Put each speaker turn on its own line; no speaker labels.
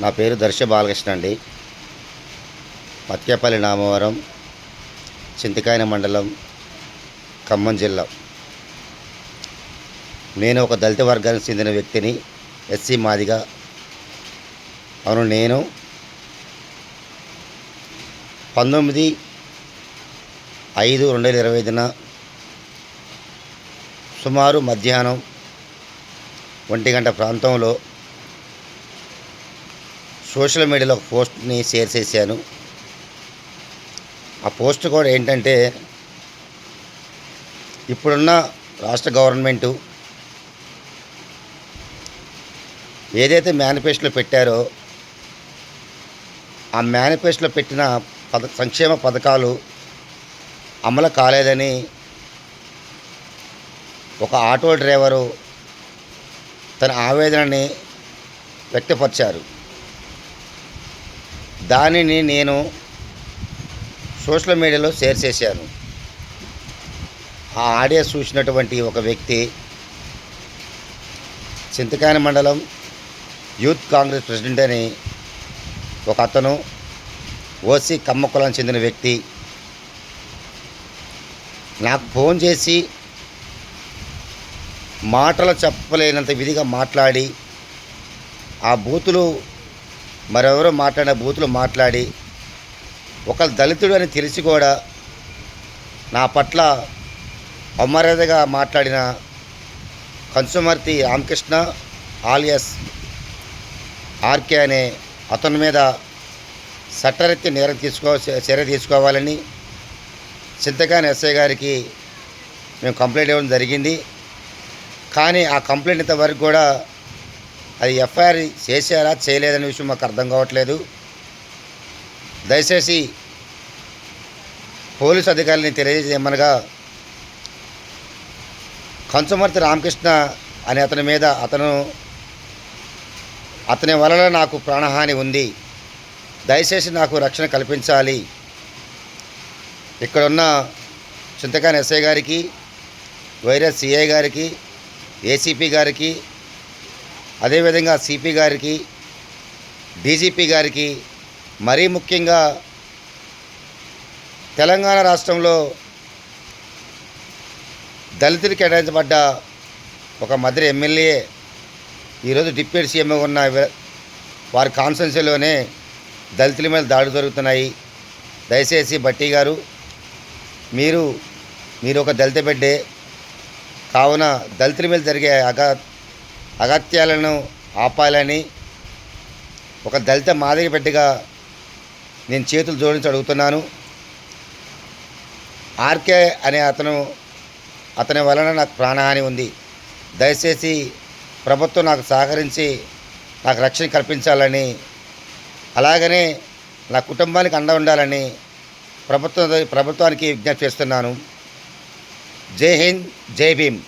నా పేరు దర్శ బాలకృష్ణ అండి. మత్కేపల్లి నామవరం చింతకాయన మండలం ఖమ్మం జిల్లా. నేను ఒక దళిత వర్గానికి చెందిన వ్యక్తిని ఎస్సీ మాదిగా. అవును నేను పంతొమ్మిది ఐదు రెండు వేల ఇరవై ఐదున సుమారు మధ్యాహ్నం ఒంటి గంట ప్రాంతంలో సోషల్ మీడియాలో ఒక పోస్ట్ని షేర్ చేశాను. ఆ పోస్ట్ కూడా ఏంటంటే ఇప్పుడున్న రాష్ట్ర గవర్నమెంటు ఏదైతే మేనిఫెస్టోలో పెట్టారో ఆ మేనిఫెస్టోలో పెట్టిన పద సంక్షేమ పథకాలు అమలు కాలేదని ఒక ఆటో డ్రైవరు తన ఆవేదనని వ్యక్తపరిచారు. దానిని నేను సోషల్ మీడియాలో షేర్ చేశాను. ఆ ఆడియో చూసినటువంటి ఒక వ్యక్తి చింతకాయన మండలం యూత్ కాంగ్రెస్ ప్రెసిడెంట్ అని ఒక అతను ఓసీ కమ్మ కులానికి చెందిన వ్యక్తి నాకు ఫోన్ చేసి మాటలు చెప్పలేనంత విధిగా మాట్లాడి ఆ బూతులు మరెవరో మాట్లాడిన బూతులు మాట్లాడి ఒక దళితుడు అని తెలిసి కూడా నా పట్ల అమర్యాదగా మాట్లాడిన కంసుమర్తి రామకృష్ణ ఆలియస్ ఆర్కే అనే అతని మీద సట్టరెత్తి నేరం తీసుకో చర్య తీసుకోవాలని చింతకాని ఎస్ఐ గారికి మేము కంప్లైంట్ ఇవ్వడం జరిగింది. కానీ ఆ కంప్లైంట్ ఇంతవరకు కూడా అది ఎఫ్ఐఆర్ చేశారా చేయలేదనే విషయం మాకు అర్థం కావట్లేదు. దయచేసి పోలీసు అధికారులని తెలియజేయమనగా కంచుమర్తి రామకృష్ణ అనే అతని మీద అతను అతని వలన నాకు ప్రాణహాని ఉంది. దయచేసి నాకు రక్షణ కల్పించాలి. ఇక్కడున్న చింతకాని ఎస్ఐ గారికి వైరస్ సిఐ గారికి ఏసీపీ గారికి అదేవిధంగా సిపి గారికి డీజీపీ గారికి మరీ ముఖ్యంగా తెలంగాణ రాష్ట్రంలో దళితుడికి కేటాయించబడ్డ ఒక మధుర ఎమ్మెల్యే ఈరోజు డిప్యూటీ సీఎంగా ఉన్న వారి కాన్స్టెన్సీలోనే దళితుల మీద దాడులు జరుగుతున్నాయి. దయచేసి భట్టి గారు మీరు మీరు ఒక దళిత బిడ్డే కావున దళితుల మీద జరిగే అగా అగత్యాలను ఆపాలని ఒక దళిత మాదిరి బిడ్డగా నేను చేతులు జోడించి అడుగుతున్నాను. ఆర్కే అనే అతను అతని వలన నాకు ప్రాణహాని ఉంది. దయచేసి ప్రభుత్వం నాకు సహకరించి నాకు రక్షణ కల్పించాలని అలాగనే నా కుటుంబానికి అండ ఉండాలని ప్రభుత్వం ప్రభుత్వానికి విజ్ఞప్తి చేస్తున్నాను. జై హింద్ జై భీమ్.